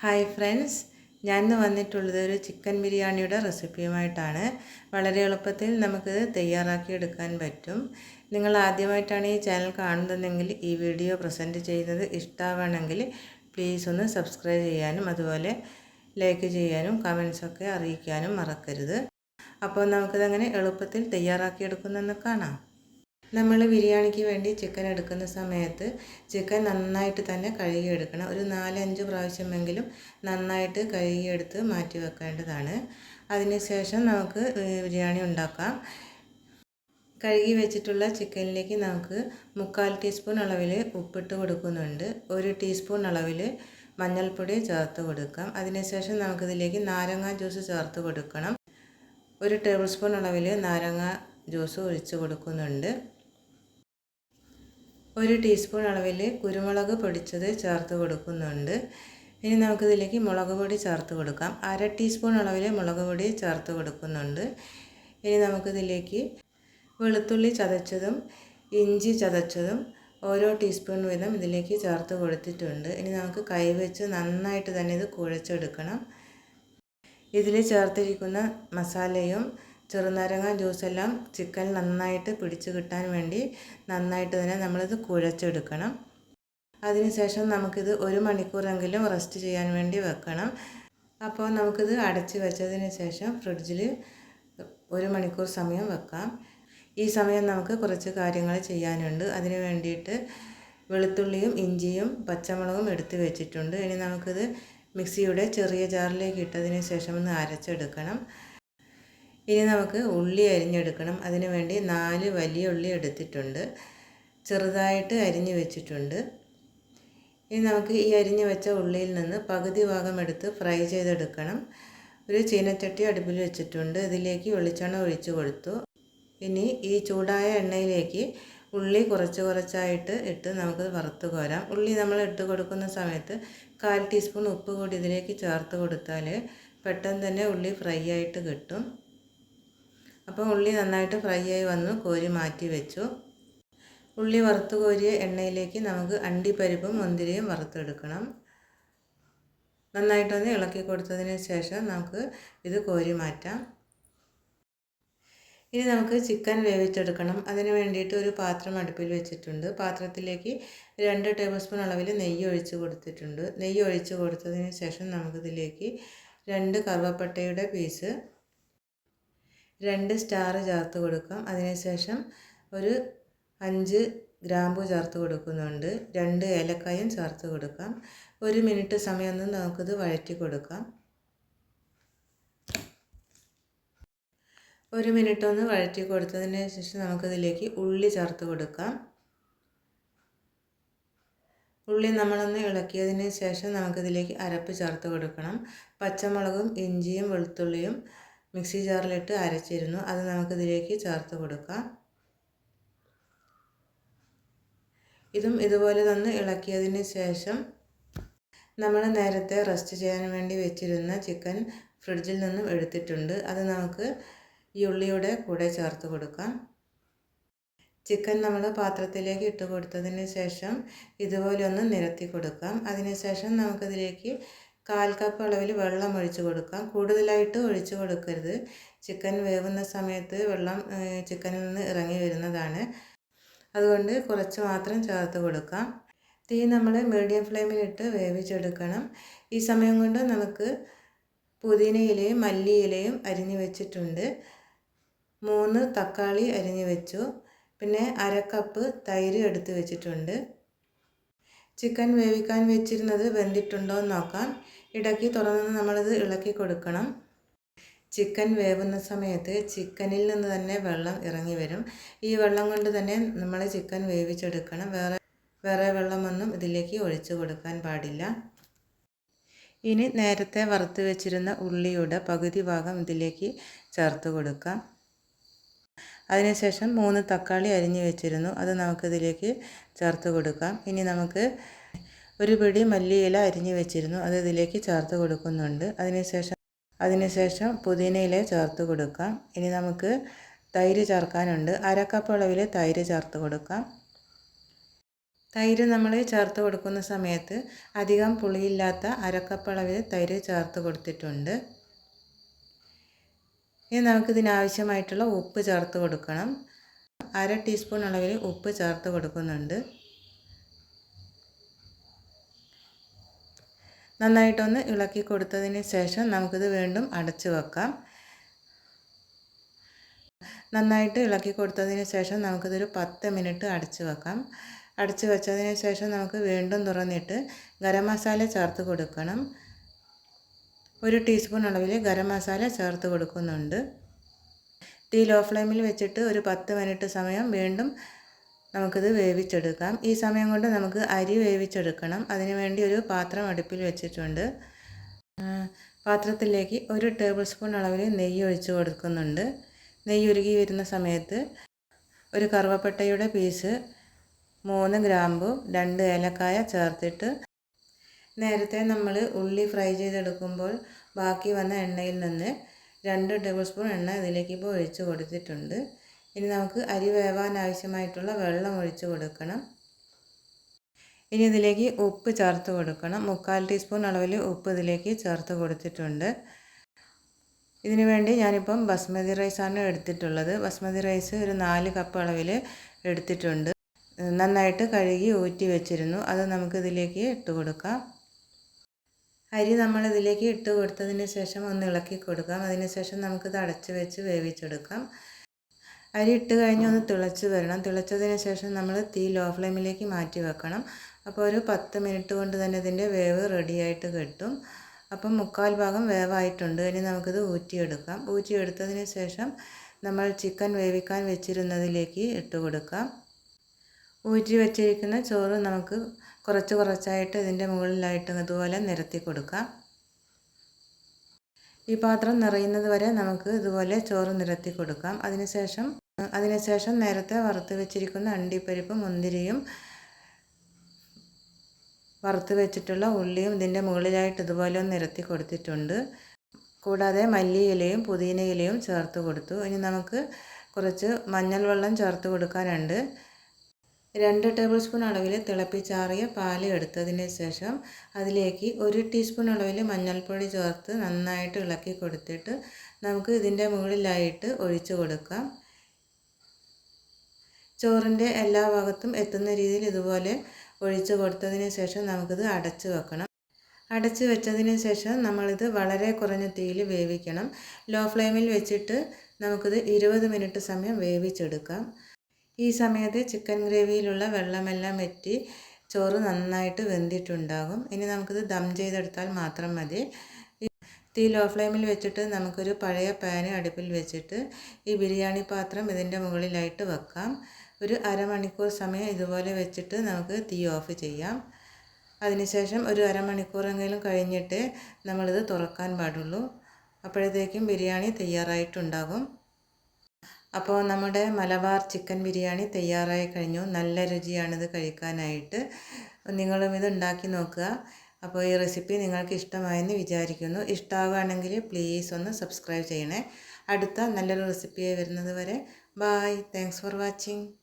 Hi friends. ഞാൻ ഇന്ന് വന്നിട്ടുള്ളത് ഒരു ചിക്കൻ ബിരിയാണിയുടെ റെസിപ്പിയുമായിട്ടാണ്. വളരെ എളുപ്പത്തിൽ നമുക്ക് തയ്യാറാക്കി എടുക്കാൻ പറ്റും. നിങ്ങൾ ആദ്യമായിട്ടാണ് ഈ ചാനൽ കാണുന്നതെങ്കിൽ ഈ വീഡിയോ പ്രസന്റ് ചെയ്യുന്നത് ഇഷ്ടമാണെങ്കിൽ പ്ലീസ് ഒന്ന് സബ്സ്ക്രൈബ് ചെയ്യാനും അതുപോലെ ലൈക്ക് ചെയ്യാനും കമൻസൊക്കെ അറിയിക്കാനും മറക്കരുത്. അപ്പോൾ നമുക്കിതങ്ങനെ എളുപ്പത്തിൽ തയ്യാറാക്കി എടുക്കുന്നെന്ന് കാണാം. നമ്മൾ ബിരിയാണിക്ക് വേണ്ടി ചിക്കൻ എടുക്കുന്ന സമയത്ത് ചിക്കൻ നന്നായിട്ട് തന്നെ കഴുകിയെടുക്കണം. ഒരു നാലഞ്ച് പ്രാവശ്യമെങ്കിലും നന്നായിട്ട് കഴുകിയെടുത്ത് മാറ്റി വെക്കേണ്ടതാണ്. അതിനുശേഷം നമുക്ക് ബിരിയാണി ഉണ്ടാക്കാം. കഴുകി വെച്ചിട്ടുള്ള ചിക്കനിലേക്ക് നമുക്ക് മുക്കാൽ ടീസ്പൂൺ അളവിൽ ഉപ്പിട്ട് കൊടുക്കുന്നുണ്ട്. ഒരു ടീസ്പൂൺ അളവിൽ മഞ്ഞൾപ്പൊടി ചേർത്ത് കൊടുക്കാം. അതിനുശേഷം നമുക്കിതിലേക്ക് നാരങ്ങ ജ്യൂസ് ചേർത്ത് കൊടുക്കണം. ഒരു ടേബിൾ സ്പൂൺ അളവിൽ നാരങ്ങ ജ്യൂസ് ഒഴിച്ച് കൊടുക്കുന്നുണ്ട്. ഒരു ടീസ്പൂൺ അളവിൽ കുരുമുളക് പൊടിച്ചത് ചേർത്ത് കൊടുക്കുന്നുണ്ട്. ഇനി നമുക്കിതിലേക്ക് മുളക് പൊടി ചേർത്ത് കൊടുക്കാം. അര ടീസ്പൂൺ അളവിൽ മുളക് പൊടി ചേർത്ത് കൊടുക്കുന്നുണ്ട്. ഇനി നമുക്കിതിലേക്ക് വെളുത്തുള്ളി ചതച്ചതും ഇഞ്ചി ചതച്ചതും ഓരോ ടീസ്പൂൺ വീതം ഇതിലേക്ക് ചേർത്ത് കൊടുത്തിട്ടുണ്ട്. ഇനി നമുക്ക് കൈവച്ച് നന്നായിട്ട് തന്നെ ഇത് കുഴച്ചെടുക്കണം. ഇതിൽ ചേർത്തിരിക്കുന്ന മസാലയും ചെറുനാരങ്ങ ജ്യൂസെല്ലാം ചിക്കൻ നന്നായിട്ട് പിടിച്ച് കിട്ടാൻ വേണ്ടി നന്നായിട്ട് തന്നെ നമ്മളിത് കുഴച്ചെടുക്കണം. അതിനുശേഷം നമുക്കിത് ഒരു മണിക്കൂറെങ്കിലും റെസ്റ്റ് ചെയ്യാൻ വേണ്ടി വെക്കണം. അപ്പോൾ നമുക്കിത് അടച്ച് വെച്ചതിന് ശേഷം ഫ്രിഡ്ജിൽ ഒരു മണിക്കൂർ സമയം വെക്കാം. ഈ സമയം നമുക്ക് കുറച്ച് കാര്യങ്ങൾ ചെയ്യാനുണ്ട്. അതിന് വേണ്ടിയിട്ട് വെളുത്തുള്ളിയും ഇഞ്ചിയും പച്ചമുളകും എടുത്ത് വെച്ചിട്ടുണ്ട്. ഇനി നമുക്കിത് മിക്സിയുടെ ചെറിയ ജാറിലേക്ക് ഇട്ടതിന് ശേഷം ഒന്ന് അരച്ചെടുക്കണം. ഇനി നമുക്ക് ഉള്ളി അരിഞ്ഞെടുക്കണം. അതിന് വേണ്ടി നാല് വലിയ ഉള്ളി എടുത്തിട്ടുണ്ട്. ചെറുതായിട്ട് അരിഞ്ഞു വെച്ചിട്ടുണ്ട്. ഇനി നമുക്ക് ഈ അരിഞ്ഞു വെച്ച ഉള്ളിയിൽ നിന്ന് പകുതി ഭാഗം എടുത്ത് ഫ്രൈ ചെയ്തെടുക്കണം. ഒരു ചീനച്ചട്ടി അടുപ്പിൽ വെച്ചിട്ടുണ്ട്. ഇതിലേക്ക് വെളിച്ചെണ്ണ ഒഴിച്ചു കൊടുത്തു. ഇനി ഈ ചൂടായ എണ്ണയിലേക്ക് ഉള്ളി കുറച്ച് കുറച്ചായിട്ട് ഇട്ട് നമുക്ക് വറുത്ത് കോരാം. ഉള്ളി നമ്മൾ ഇട്ട് കൊടുക്കുന്ന സമയത്ത് കാൽ ടീസ്പൂൺ ഉപ്പ് കൂടി ഇതിലേക്ക് ചേർത്ത് കൊടുത്താൽ പെട്ടെന്ന് തന്നെ ഉള്ളി ഫ്രൈ ആയിട്ട് കിട്ടും. അപ്പോൾ ഉള്ളി നന്നായിട്ട് ഫ്രൈ ആയി വന്നു കോരി മാറ്റി വെച്ചു. ഉള്ളി വറുത്ത് കോരിയ എണ്ണയിലേക്ക് നമുക്ക് അണ്ടിപ്പരിപ്പും മുന്തിരിയും വറുത്തെടുക്കണം. നന്നായിട്ടൊന്ന് ഇളക്കി കൊടുത്തതിന് ശേഷം നമുക്ക് ഇത് കോരി മാറ്റാം. ഇനി നമുക്ക് ചിക്കൻ വേവിച്ചെടുക്കണം. അതിന് വേണ്ടിയിട്ട് ഒരു പാത്രം അടുപ്പിൽ വെച്ചിട്ടുണ്ട്. പാത്രത്തിലേക്ക് രണ്ട് ടേബിൾ സ്പൂൺ അളവിൽ നെയ്യ് ഒഴിച്ച് കൊടുത്തിട്ടുണ്ട്. നെയ്യ് ഒഴിച്ച് കൊടുത്തതിന് ശേഷം നമുക്കിതിലേക്ക് രണ്ട് കറുവപ്പട്ടയുടെ പീസ് രണ്ട് സ്റ്റാർ ചേർത്ത് കൊടുക്കാം. അതിനുശേഷം ഒരു അഞ്ച് ഗ്രാമ്പു ചേർത്ത് കൊടുക്കുന്നുണ്ട്. രണ്ട് ഏലക്കായും ചേർത്ത് കൊടുക്കാം. ഒരു മിനിറ്റ് സമയം ഒന്ന് നമുക്കിത് വഴറ്റി കൊടുക്കാം. ഒരു മിനിറ്റ് ഒന്ന് വഴറ്റി കൊടുത്തതിന് ശേഷം നമുക്കിതിലേക്ക് ഉള്ളി ചേർത്ത് കൊടുക്കാം. ഉള്ളി നമ്മളൊന്ന് ഇളക്കിയതിന് ശേഷം നമുക്കിതിലേക്ക് അരപ്പ് ചേർത്ത് കൊടുക്കണം. പച്ചമുളകും ഇഞ്ചിയും വെളുത്തുള്ളിയും മിക്സി ജാറിലിട്ട് അരച്ചിരുന്നു. അത് നമുക്കിതിലേക്ക് ചേർത്ത് കൊടുക്കാം. ഇതും ഇതുപോലെ തന്നെ ഇളക്കിയതിന് ശേഷം നമ്മൾ നേരത്തെ റെസ്റ്റ് ചെയ്യാൻ വേണ്ടി വെച്ചിരുന്ന ചിക്കൻ ഫ്രിഡ്ജിൽ നിന്നും എടുത്തിട്ടുണ്ട്. അത് നമുക്ക് ഈ ഉള്ളിയുടെ കൂടെ ചേർത്ത് കൊടുക്കാം. ചിക്കൻ നമ്മൾ പാത്രത്തിലേക്ക് ഇട്ട് കൊടുത്തതിന് ശേഷം ഇതുപോലെ ഒന്ന് നിരത്തി കൊടുക്കാം. അതിനുശേഷം നമുക്കിതിലേക്ക് കാൽ കപ്പ് അളവിൽ വെള്ളം ഒഴിച്ച് കൊടുക്കാം. കൂടുതലായിട്ട് ഒഴിച്ച് കൊടുക്കരുത്. ചിക്കൻ വേവുന്ന സമയത്ത് വെള്ളം ചിക്കനിൽ നിന്ന് ഇറങ്ങി വരുന്നതാണ്. അതുകൊണ്ട് കുറച്ച് മാത്രം ചേർത്ത് കൊടുക്കാം. തീ നമ്മൾ മീഡിയം ഫ്ലെയിമിലിട്ട് വേവിച്ചെടുക്കണം. ഈ സമയം കൊണ്ട് നമുക്ക് പുതിനയിലയും മല്ലിയിലയും അരിഞ്ഞു വെച്ചിട്ടുണ്ട്. മൂന്ന് തക്കാളി അരിഞ്ഞു വെച്ചു. പിന്നെ അര കപ്പ് തൈര് എടുത്ത് വെച്ചിട്ടുണ്ട്. ചിക്കൻ വേവിക്കാൻ വെച്ചിരുന്നത് വെന്തിട്ടുണ്ടോ എന്ന് നോക്കാം. ഇടയ്ക്ക് തുറന്ന് നമ്മളത് ഇളക്കി കൊടുക്കണം. ചിക്കൻ വേവുന്ന സമയത്ത് ചിക്കനിൽ നിന്ന് തന്നെ വെള്ളം ഇറങ്ങി വരും. ഈ വെള്ളം കൊണ്ട് തന്നെ നമ്മൾ ചിക്കൻ വേവിച്ചെടുക്കണം. വേറെ വേറെ വെള്ളമൊന്നും ഇതിലേക്ക് ഒഴിച്ചു കൊടുക്കാൻ പാടില്ല. ഇനി നേരത്തെ വറുത്ത് വെച്ചിരുന്ന ഉള്ളിയുടെ പകുതി ഭാഗം ഇതിലേക്ക് ചേർത്ത് കൊടുക്കാം. അതിനുശേഷം മൂന്ന് തക്കാളി അരിഞ്ഞു വെച്ചിരുന്നു. അത് നമുക്കിതിലേക്ക് ചേർത്ത് കൊടുക്കാം. ഇനി നമുക്ക് ഒരു പിടി മല്ലിയില അരിഞ്ഞു വെച്ചിരുന്നു. അത് ഇതിലേക്ക് ചേർത്ത് കൊടുക്കുന്നുണ്ട്. അതിനുശേഷം അതിനുശേഷം പുതിനയില ചേർത്ത് കൊടുക്കാം. ഇനി നമുക്ക് തൈര് ചേർക്കാനുണ്ട്. അരക്കപ്പ് അളവിൽ തൈര് ചേർത്ത് കൊടുക്കാം. തൈര് നമ്മൾ ചേർത്ത് കൊടുക്കുന്ന സമയത്ത് അധികം പുളിയില്ലാത്ത അരക്കപ്പളവിൽ തൈര് ചേർത്ത് കൊടുത്തിട്ടുണ്ട്. ഇനി നമുക്കിതിനാവശ്യമായിട്ടുള്ള ഉപ്പ് ചേർത്ത് കൊടുക്കണം. അര ടീസ്പൂൺ അളവിൽ ഉപ്പ് ചേർത്ത് കൊടുക്കുന്നുണ്ട്. നന്നായിട്ടൊന്ന് ഇളക്കി കൊടുത്തതിന് ശേഷം നമുക്കിത് വീണ്ടും അടച്ച് വെക്കാം. നന്നായിട്ട് ഇളക്കി കൊടുത്തതിന് ശേഷം നമുക്കിതൊരു പത്ത് മിനിറ്റ് അടച്ച് വെക്കാം. അടച്ച് വെച്ചതിന് ശേഷം നമുക്ക് വീണ്ടും തുറന്നിട്ട് ഗരം മസാല ചേർത്ത് കൊടുക്കണം. ഒരു ടീസ്പൂൺ അളവിൽ ഗരം മസാല ചേർത്ത് കൊടുക്കുന്നുണ്ട്. തീ ലോ ഫ്ലെയിമിൽ വെച്ചിട്ട് ഒരു പത്ത് മിനിറ്റ് സമയം വീണ്ടും നമുക്കിത് വേവിച്ചെടുക്കാം. ഈ സമയം കൊണ്ട് നമുക്ക് അരി വേവിച്ചെടുക്കണം. അതിനുവേണ്ടി ഒരു പാത്രം അടുപ്പിൽ വെച്ചിട്ടുണ്ട്. പാത്രത്തിലേക്ക് ഒരു ടേബിൾ സ്പൂൺ അളവിൽ നെയ്യ് ഒഴിച്ച് കൊടുക്കുന്നുണ്ട്. നെയ്യ് ഉരുകി വരുന്ന സമയത്ത് ഒരു കറുവപ്പട്ടയുടെ പീസ് മൂന്ന് ഗ്രാമ്പു രണ്ട് ഏലക്കായ ചേർത്തിട്ട് നേരത്തെ നമ്മൾ ഉള്ളി ഫ്രൈ ചെയ്തെടുക്കുമ്പോൾ ബാക്കി വന്ന എണ്ണയിൽ നിന്ന് രണ്ട് ടേബിൾ സ്പൂൺ എണ്ണ ഇതിലേക്ക് ഇപ്പോൾ ഒഴിച്ച് കൊടുത്തിട്ടുണ്ട്. ഇനി നമുക്ക് അരി വേവാൻ ആവശ്യമായിട്ടുള്ള വെള്ളം ഒഴിച്ച് കൊടുക്കണം. ഇനി ഇതിലേക്ക് ഉപ്പ് ചേർത്ത് കൊടുക്കണം. മുക്കാൽ ടീസ്പൂൺ അളവിൽ ഉപ്പ് ഇതിലേക്ക് ചേർത്ത് കൊടുത്തിട്ടുണ്ട്. ഇതിനു വേണ്ടി ഞാനിപ്പം ബസ്മതി റൈസാണ് എടുത്തിട്ടുള്ളത്. ബസ്മതി റൈസ് ഒരു നാല് കപ്പ് അളവിൽ എടുത്തിട്ടുണ്ട്. നന്നായിട്ട് കഴുകി ഊറ്റി വെച്ചിരുന്നു. അത് നമുക്കിതിലേക്ക് ഇട്ട് കൊടുക്കാം. അരി നമ്മൾ ഇതിലേക്ക് ഇട്ട് കൊടുത്തതിന് ശേഷം ഒന്ന് ഇളക്കി കൊടുക്കാം. അതിന് ശേഷം നമുക്കിത് അടച്ച് വെച്ച് വേവിച്ചെടുക്കാം. അരി ഇട്ട് കഴിഞ്ഞ് ഒന്ന് തിളച്ച് വരണം. തിളച്ചതിന് ശേഷം നമ്മൾ തീ ലോ ഫ്ലെയിമിലേക്ക് മാറ്റി വെക്കണം. അപ്പോൾ ഒരു പത്ത് മിനിറ്റ് കൊണ്ട് തന്നെ ഇതിന്റെ വേവ് റെഡിയായിട്ട് കിട്ടും. അപ്പം മുക്കാൽ ഭാഗം വേവായിട്ടുണ്ട്. ഇനി നമുക്കിത് ഊറ്റിയെടുക്കാം. ഊറ്റിയെടുത്തതിന് ശേഷം നമ്മൾ ചിക്കൻ വേവിക്കാൻ വെച്ചിരുന്നതിലേക്ക് ഇട്ട് കൊടുക്കാം. ഊറ്റി വെച്ചിരിക്കുന്ന ചോറ് നമുക്ക് കുറച്ച് കുറച്ചായിട്ട് ഇതിന്റെ മുകളിലായിട്ട് ഇതുപോലെ നിരത്തി കൊടുക്കാം. ഈ പാത്രം നിറയുന്നത് വരെ നമുക്ക് ഇതുപോലെ ചോറ് നിരത്തി കൊടുക്കാം. അതിനുശേഷം അതിനുശേഷം നേരത്തെ വറുത്ത് വെച്ചിരിക്കുന്ന അണ്ടിപ്പരിപ്പ് മുന്തിരിയും വറുത്ത് വെച്ചിട്ടുള്ള ഉള്ളിയും ഇതിന്റെ മുകളിലായിട്ട് ഇതുപോലെ ഒന്ന് നിരത്തി കൊടുത്തിട്ടുണ്ട്. കൂടാതെ മല്ലിയിലയും പുതിനയിലയും ചേർത്ത് കൊടുത്തു. ഇനി നമുക്ക് കുറച്ച് മഞ്ഞൾ വെള്ളം ചേർത്ത് കൊടുക്കാനുണ്ട്. രണ്ട് ടേബിൾ സ്പൂൺ അളവിൽ തിളപ്പിച്ചാറിയ പാൽ എടുത്തതിന് ശേഷം അതിലേക്ക് ഒരു ടീസ്പൂൺ അളവിൽ മഞ്ഞൾപ്പൊടി ചേർത്ത് നന്നായിട്ട് ഇളക്കി കൊടുത്തിട്ട് നമുക്ക് ഇതിന്റെ മുകളിലായിട്ട് ഒഴിച്ചു കൊടുക്കാം. ചോറിന്റെ എല്ലാ ഭാഗത്തും എത്തുന്ന രീതിയിൽ ഇതുപോലെ ഒഴിച്ചു കൊടുത്തതിന് ശേഷം നമുക്കിത് അടച്ച് വെക്കണം. അടച്ച് വെച്ചതിന് ശേഷം നമ്മളിത് വളരെ കുറഞ്ഞ തീയിൽ വേവിക്കണം. ലോ ഫ്ലെയിമിൽ വെച്ചിട്ട് നമുക്കിത് ഇരുപത് മിനിറ്റ് സമയം വേവിച്ചെടുക്കാം. ഈ സമയത്ത് ചിക്കൻ ഗ്രേവിയിലുള്ള വെള്ളമെല്ലാം വെറ്റി ചോറ് നന്നായിട്ട് വെന്തിട്ടുണ്ടാകും. ഇനി നമുക്കിത് ദം ചെയ്തെടുത്താൽ മാത്രം മതി. തീ ലോ ഫ്ലെയിമിൽ വെച്ചിട്ട് നമുക്കൊരു പഴയ പാന് അടുപ്പിൽ വെച്ചിട്ട് ഈ ബിരിയാണി പാത്രം ഇതിന്റെ മുകളിലായിട്ട് വെക്കാം. ഒരു അരമണിക്കൂർ സമയം ഇതുപോലെ വെച്ചിട്ട് നമുക്ക് തീ ഓഫ് ചെയ്യാം. അതിനുശേഷം ഒരു അരമണിക്കൂറെങ്കിലും കഴിഞ്ഞിട്ട് നമ്മളിത് തുറക്കാൻ പാടുള്ളൂ. അപ്പോഴത്തേക്കും ബിരിയാണി തയ്യാറായിട്ടുണ്ടാകും. അപ്പോൾ നമ്മുടെ മലബാർ ചിക്കൻ ബിരിയാണി തയ്യാറായി കഴിഞ്ഞു. നല്ല രുചിയാണിത് കഴിക്കാനായിട്ട്. നിങ്ങളും ഇത് ഉണ്ടാക്കി നോക്കുക. അപ്പോൾ ഈ റെസിപ്പി നിങ്ങൾക്ക് ഇഷ്ടമായെന്ന് വിചാരിക്കുന്നു. ഇഷ്ടമാവുകയാണെങ്കിൽ പ്ലീസ് ഒന്ന് സബ്സ്ക്രൈബ് ചെയ്യണേ. അടുത്ത നല്ലൊരു റെസിപ്പിയായി വരുന്നത് വരെ. Bye thanks for watching.